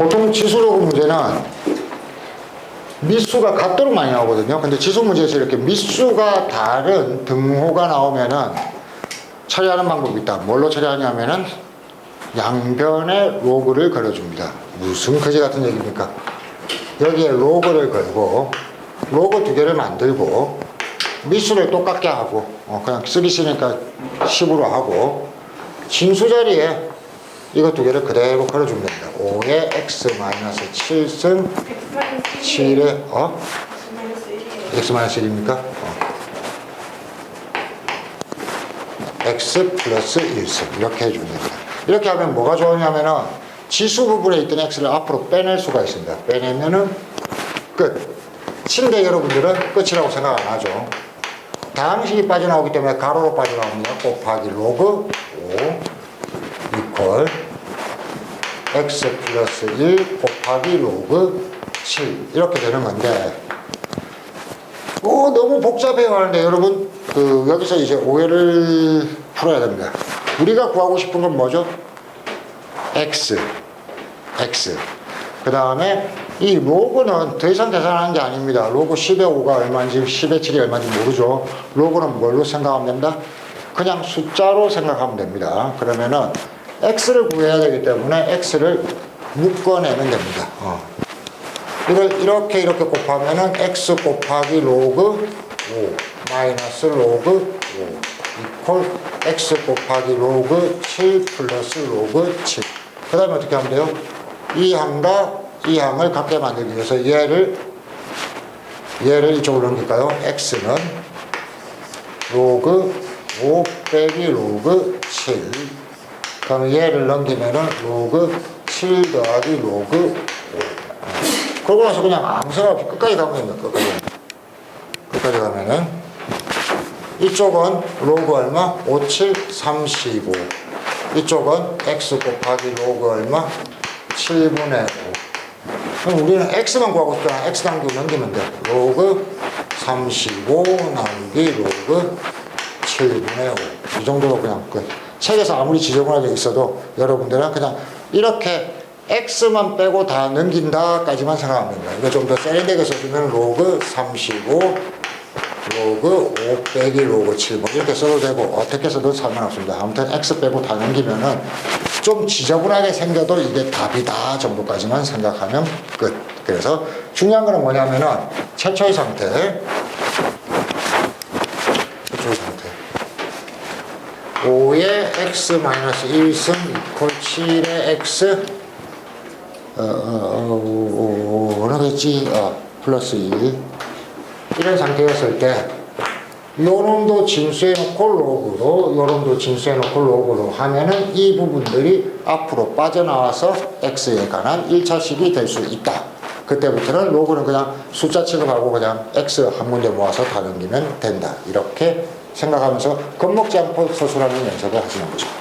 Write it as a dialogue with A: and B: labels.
A: 보통 지수로그 문제는 미수가 같도록 많이 나오거든요. 근데 지수 문제에서 이렇게 미수가 다른 등호가 나오면은 처리하는 방법이 있다. 뭘로 처리하냐면은 양변에 로그를 걸어줍니다. 무슨 거지 같은 얘기입니까? 여기에 로그를 걸고 로그 두 개를 만들고 미수를 똑같게 하고 어, 그냥 쓰기 싫으니까 10으로 하고 진수 자리에 이거 두 개를 그대로 걸어주면 됩니다. 5의 x-7승 7의 어? x-1입니까? 어. x 플러스 1승 이렇게 해주면 됩니다. 이렇게 하면 뭐가 좋으냐면은 지수 부분에 있던 x를 앞으로 빼낼 수가 있습니다. 빼내면은 끝. 친데 여러분들은 끝이라고 생각 안 하죠. 다항식이 빠져나오기 때문에 가로로 빠져나옵니다. 곱하기 로그 5 이퀄 x 플러스 1 곱하기 로그 7 이렇게 되는 건데 오 너무 복잡해요 하는데 여러분 그 여기서 이제 오해를 풀어야 됩니다. 우리가 구하고 싶은 건 뭐죠? x x 그 다음에 이 로그는 더 이상 계산하는 게 아닙니다. 로그 10의 5가 얼마인지 10의 7이 얼마인지 모르죠. 로그는 뭘로 생각하면 된다? 그냥 숫자로 생각하면 됩니다. 그러면은 x를 구해야 되기 때문에 x를 묶어내면 됩니다. 어. 이걸 이렇게 이렇게 곱하면은 x 곱하기 로그 5 마이너스 로그 5 이퀄 x 곱하기 로그 7 플러스 로그 7. 그 다음에 어떻게 하면 돼요? 이 항과 이 항을 같게 만들기 위해서 얘를 얘를 이쪽으로 넘길까요? x는 로그 5 빼기 로그 7 그러면 얘를 넘기면은 로그 7 더하기 로그 5 그러고 나서 그냥 아무 생각 없이 끝까지 가면 됩니다 끝까지 끝까지 가면은 이쪽은 로그 얼마? 5, 7, 35 이쪽은 x 곱하기 로그 얼마? 7분의 5 그럼 우리는 x만 구하고 싶잖아 x 단계 넘기면 돼 로그 35 나누기 로그 7분의 5. 이 정도로 그냥 끝. 책에서 아무리 지저분하게 있어도 여러분들은 그냥 이렇게 x만 빼고 다 넘긴다까지만 생각하면 됩니다. 이거 좀 더 세련되게 써주면 로그 35 로그 5 빼기 로그 7 뭐 이렇게 써도 되고 어떻게 써도 상관없습니다. 아무튼 x 빼고 다 넘기면은 좀 지저분하게 생겨도 이게 답이다 정도까지만 생각하면 끝. 그래서 중요한 거는 뭐냐면은 최초의 상태 최초의 상태 5의 x-1승 이퀄 7의 x 어, 어, 어, 어, 뭐라겠지? 어, 플러스 1 이런 상태였을 때 요놈도 진수해 놓고 로그로 요놈도 진수해 놓고 로그로 하면은 이 부분들이 앞으로 빠져나와서 x에 관한 1차식이 될 수 있다. 그때부터는 로그는 그냥 숫자 취급하고 그냥 x 한 군데 모아서 다 넘기면 된다. 이렇게 생각하면서 겁먹지 않고 서술하는 연습을 하시는 거죠.